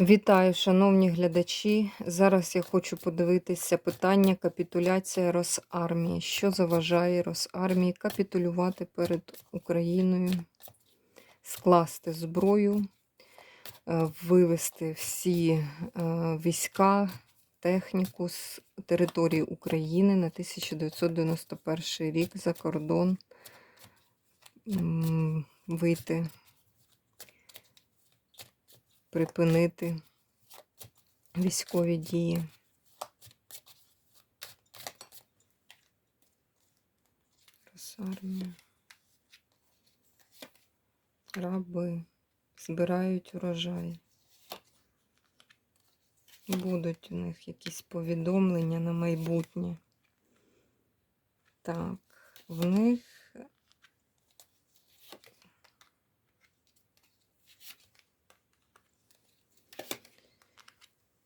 Вітаю, шановні глядачі. Зараз я хочу подивитися питання капітуляція Росармії. Що заважає Росармії капітулювати перед Україною, скласти зброю, е, вивести всі е, війська, техніку з території України на 1991 рік за кордон, вийти припинити військові дії. Росармія. Раби збирають урожай. Будуть у них якісь повідомлення на майбутнє. Так, в них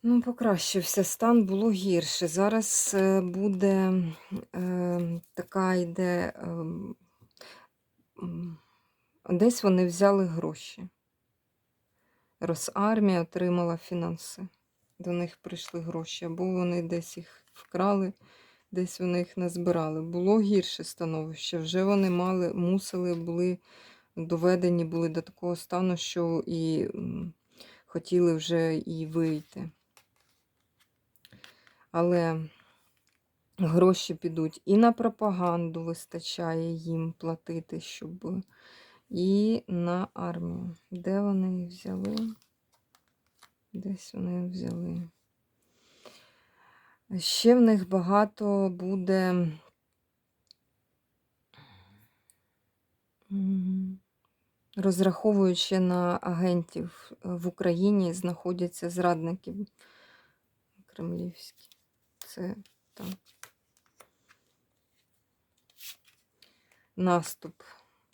Ну, покращився стан, було гірше. Зараз е, буде е, така йде. Е, десь вони взяли гроші. Росармія отримала фінанси. До них прийшли гроші, або вони десь їх вкрали, десь вони їх назбирали. Було гірше становище. Вже вони мали, мусили, були доведені були до такого стану, що і хотіли вже і вийти. Але гроші підуть і на пропаганду вистачає їм платити, щоб і на армію. Де вони їх взяли? Десь вони взяли. Ще в них багато буде. Розраховуючи на агентів в Україні, знаходяться зрадники кремлівські. Це так. Наступ.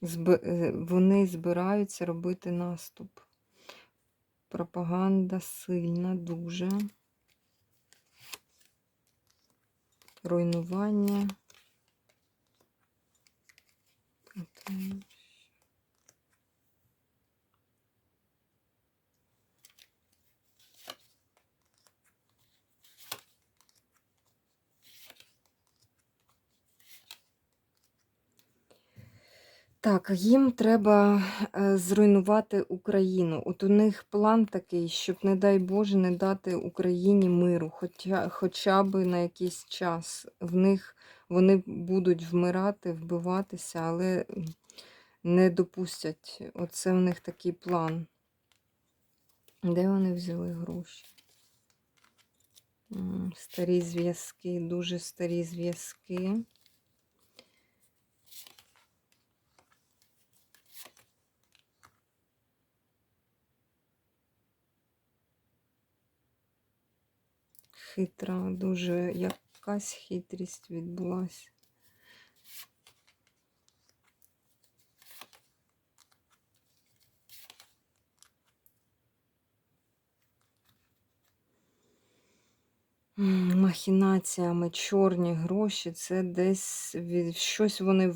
Зби... е, Вони збираються робити наступ. Пропаганда сильна, дуже. Руйнування. От, Так, їм треба е, зруйнувати Україну. От у них план такий, щоб, не дай Боже, не дати Україні миру, хоча, хоча б на якийсь час. В них вони будуть вмирати, вбиватися, але не допустять. Оце в них такий план. Де вони взяли гроші? Старі зв'язки, дуже старі зв'язки. Хитра, дуже якась хитрість відбулася. Махінаціями чорні гроші, це десь щось вони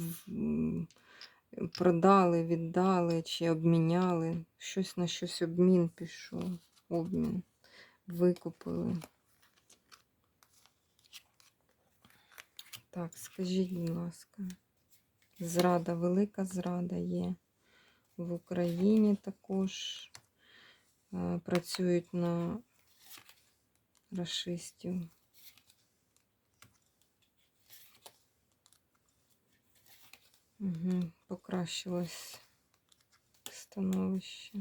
продали, віддали чи обміняли. Щось на щось обмін пішов. Обмін. Викупили. Так, скажіть, будь ласка, зрада, велика зрада є в Україні також. е, Працюють на расистів. Угу, покращилось становище.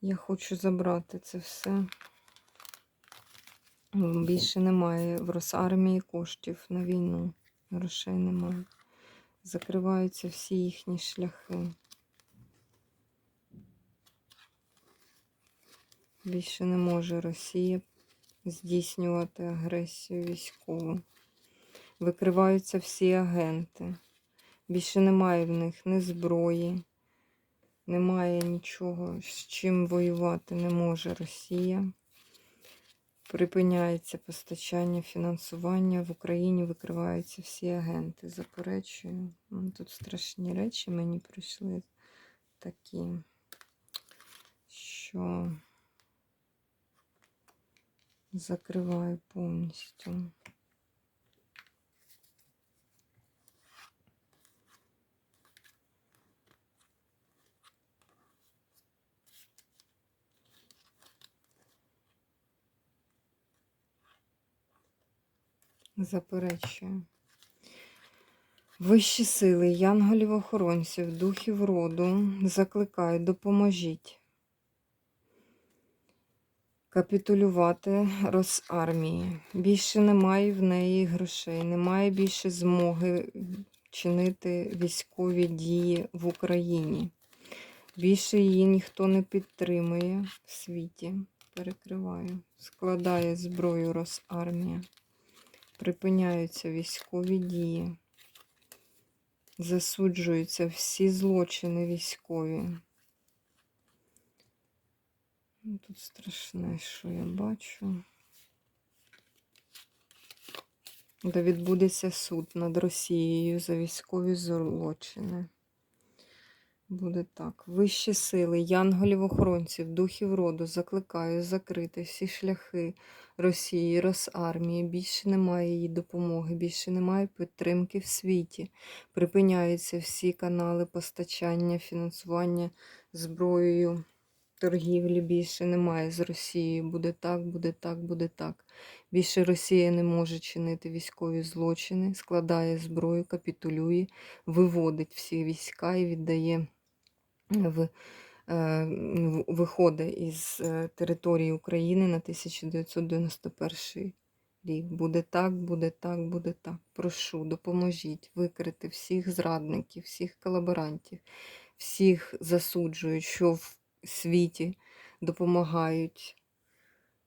Я хочу забрати це все. Більше немає в Росармії коштів на війну. Грошей немає. Закриваються всі їхні шляхи. Більше не може Росія здійснювати агресію військову. Викриваються всі агенти. Більше немає в них ні зброї, немає нічого, з чим воювати не може Росія. Припиняється постачання фінансування в Україні, викриваються всі агенти. Заперечую. Ну, Тут страшні речі мені прийшли такі, що закриваю повністю. Заперечую. Вищі сили, янголів-охоронців, духів роду, закликаю, допоможіть капітулювати Росармії. Більше немає в неї грошей, немає більше змоги чинити військові дії в Україні. Більше її ніхто не підтримує в світі. Перекриваю. Складає зброю Росармія. Припиняються військові дії. Засуджуються всі злочини військові. Ну, Тут страшне, що я бачу. Де відбудеться суд над Росією за військові злочини. Буде так. Вищі сили, янголів-охоронців, духів роду закликаю закрити всі шляхи Росії, Росармії. Більше немає її допомоги, більше немає підтримки в світі. Припиняються всі канали постачання, фінансування зброєю, торгівлі більше немає з Росією. Буде так, буде так, буде так. Більше Росія не може чинити військові злочини, складає зброю, капітулює, виводить всі війська і віддає в, е, виходить із е, території України на 1991 рік. Буде так, буде так, буде так. Прошу, допоможіть викрити всіх зрадників, всіх колаборантів, всіх засуджують, що в світі допомагають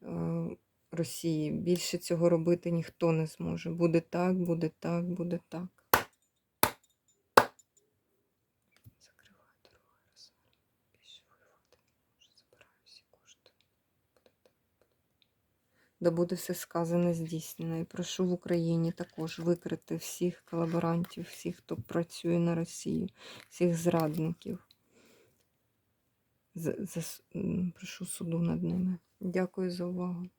е, Росії. Більше цього робити ніхто не зможе. Буде так, буде так, буде так. Закриваю дорогу Росарі. Більше воювати не можу. Забираю всі кошти. Буде так, буде так. Да буде все сказане здійснено. І прошу в Україні також викрити всіх колаборантів, всіх, хто працює на Росію, всіх зрадників. З- зас- Прошу суду над ними. Дякую за увагу.